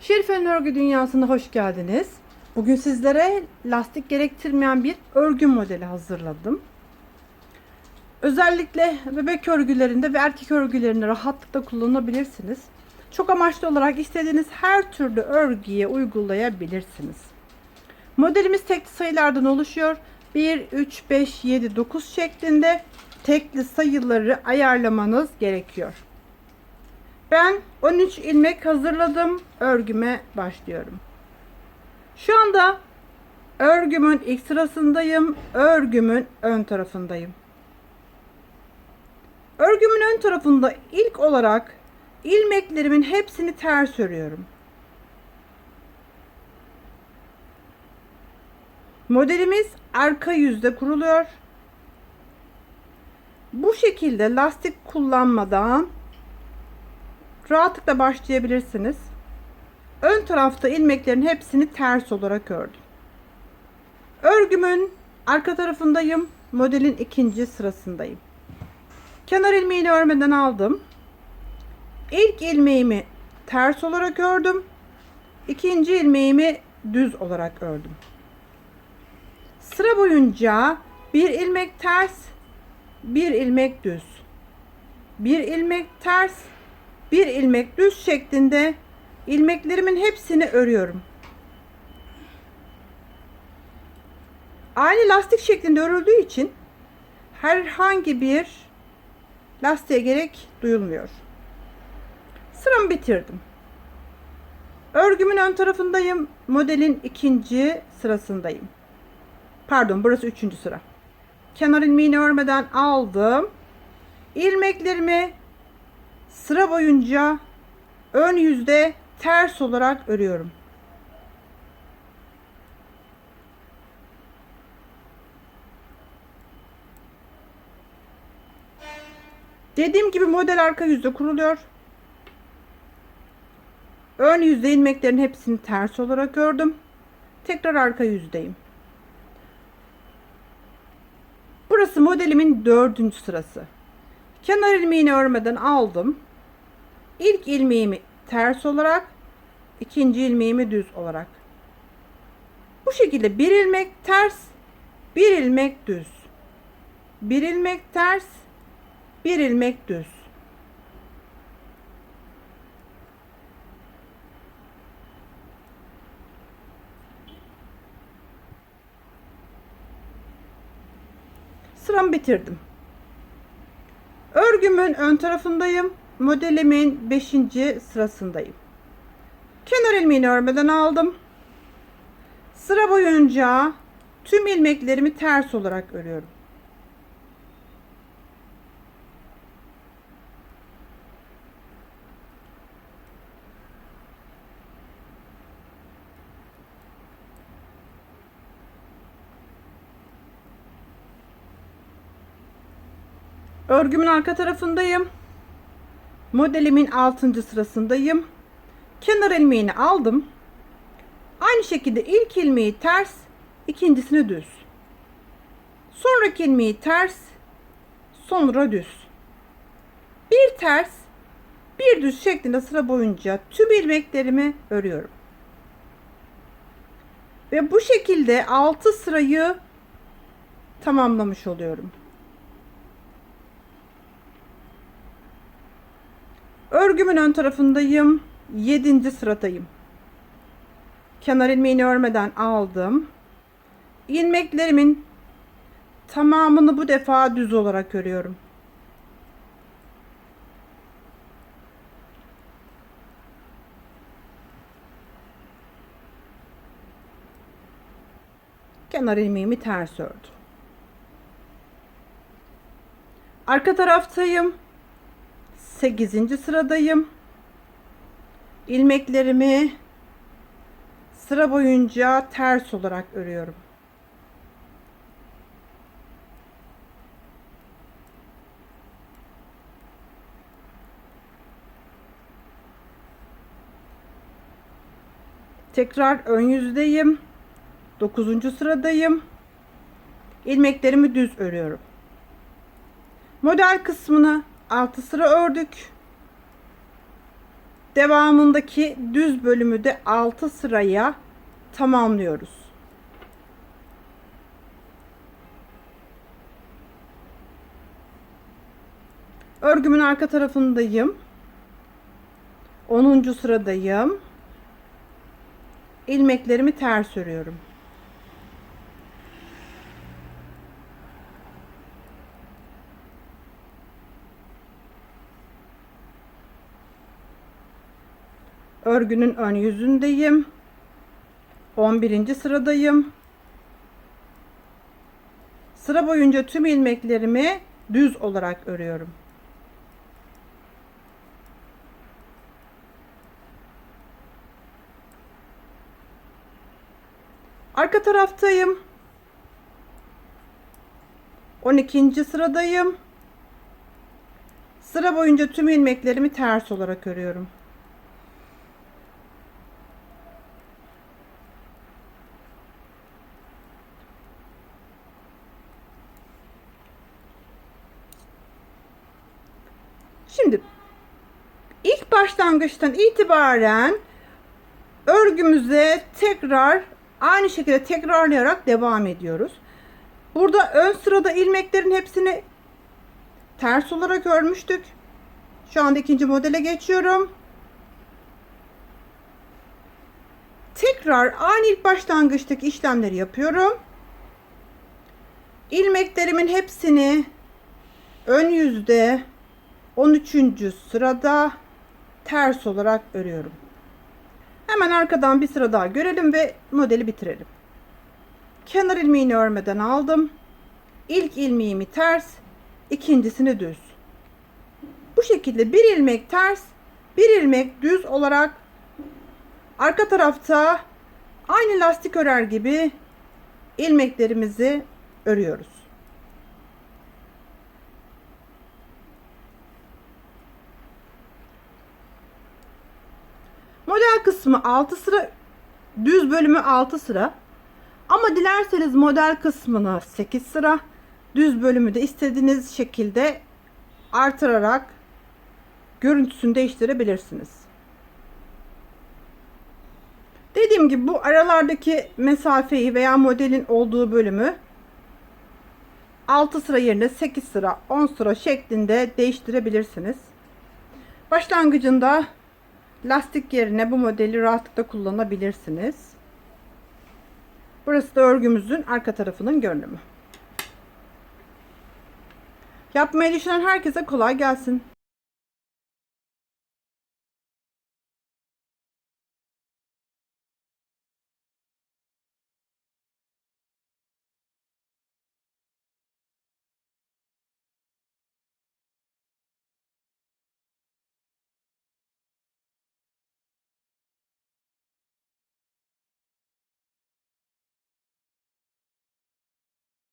Şerife'nin örgü dünyasına hoş geldiniz. Bugün sizlere lastik gerektirmeyen bir örgü modeli hazırladım. Özellikle bebek örgülerinde ve erkek örgülerinde rahatlıkla kullanabilirsiniz. Çok amaçlı olarak istediğiniz her türlü örgüye uygulayabilirsiniz. Modelimiz tekli sayılardan oluşuyor. 1, 3, 5, 7, 9 şeklinde tekli sayıları ayarlamanız gerekiyor. Ben 13 ilmek hazırladım. Örgüme başlıyorum. Şu anda örgümün ilk sırasındayım. Örgümün ön tarafındayım. Örgümün ön tarafında ilk olarak ilmeklerimin hepsini ters örüyorum. Modelimiz arka yüzde kuruluyor. Bu şekilde lastik kullanmadan rahatlıkla başlayabilirsiniz. Ön tarafta ilmeklerin hepsini ters olarak ördüm. Örgümün arka tarafındayım. Modelin ikinci sırasındayım. Kenar ilmeğini örmeden aldım. İlk ilmeğimi ters olarak ördüm. İkinci ilmeğimi düz olarak ördüm. Sıra boyunca bir ilmek ters, bir ilmek düz. Bir ilmek ters, bir ilmek düz şeklinde ilmeklerimin hepsini örüyorum. Aynı lastik şeklinde örüldüğü için herhangi bir lastiğe gerek duyulmuyor. Sıramı bitirdim. Örgümün ön tarafındayım. Modelin ikinci sırasındayım. Pardon burası üçüncü sıra. Kenar ilmeğini örmeden aldım. İlmeklerimi sıra boyunca ön yüzde ters olarak örüyorum. Dediğim gibi model arka yüzde kuruluyor. Ön yüzde ilmeklerin hepsini ters olarak ördüm. Tekrar arka yüzdeyim. Burası modelimin dördüncü sırası. Kenar ilmeğini örmeden aldım. İlk ilmeğimi ters olarak, ikinci ilmeğimi düz olarak. Bu şekilde bir ilmek ters, bir ilmek düz. Bir ilmek ters, bir ilmek düz. Sıramı bitirdim. Örgümün ön tarafındayım. Modelimin 5. sırasındayım. Kenar ilmeğini örmeden aldım. Sıra boyunca tüm ilmeklerimi ters olarak örüyorum. Örgümün arka tarafındayım. Modelimin 6. sırasındayım. Kenar ilmeğini aldım. Aynı şekilde ilk ilmeği ters, ikincisini düz. Sonraki ilmeği ters, sonra düz. Bir ters, bir düz şeklinde sıra boyunca tüm ilmeklerimi örüyorum. Ve bu şekilde 6 sırayı tamamlamış oluyorum. Örgümün ön tarafındayım. 7. sıradayım. Kenar ilmeğini örmeden aldım. İlmeklerimin tamamını bu defa düz olarak örüyorum. Kenar ilmeğimi ters ördüm. Arka taraftayım. 8. sıradayım. İlmeklerimi sıra boyunca ters olarak örüyorum. Tekrar ön yüzdeyim. 9. sıradayım. İlmeklerimi düz örüyorum. Model kısmını 6 sıra ördük. devamındaki düz bölümü de 6 sıraya tamamlıyoruz. Örgümün arka tarafındayım. 10. sıradayım. İlmeklerimi ters örüyorum. Örgünün ön yüzündeyim. 11. sıradayım. Sıra boyunca tüm ilmeklerimi düz olarak örüyorum. Arka taraftayım. 12. sıradayım. Sıra boyunca tüm ilmeklerimi ters olarak örüyorum. Şimdi ilk başlangıçtan itibaren örgümüze tekrar aynı şekilde tekrarlayarak devam ediyoruz. Burada ön sırada ilmeklerin hepsini ters olarak örmüştük. Şu anda ikinci modele geçiyorum. Tekrar aynı ilk başlangıçtaki işlemleri yapıyorum. İlmeklerimin hepsini ön yüzde 13. sırada ters olarak örüyorum. Hemen arkadan bir sıra daha görelim ve modeli bitirelim. Kenar ilmeğini örmeden aldım. İlk ilmeğimi ters, ikincisini düz. Bu şekilde bir ilmek ters, bir ilmek düz olarak arka tarafta aynı lastik örer gibi ilmeklerimizi örüyoruz. Model kısmı 6 sıra, düz bölümü 6 sıra. Ama dilerseniz model kısmını 8 sıra, düz bölümü de istediğiniz şekilde artırarak görüntüsünü değiştirebilirsiniz. Dediğim gibi bu aralardaki mesafeyi veya modelin olduğu bölümü 6 sıra yerine 8 sıra 10 sıra şeklinde değiştirebilirsiniz. Başlangıcında lastik yerine bu modeli rahatlıkla kullanabilirsiniz. Burası da örgümüzün arka tarafının görünümü. Yapmayı düşünen herkese kolay gelsin.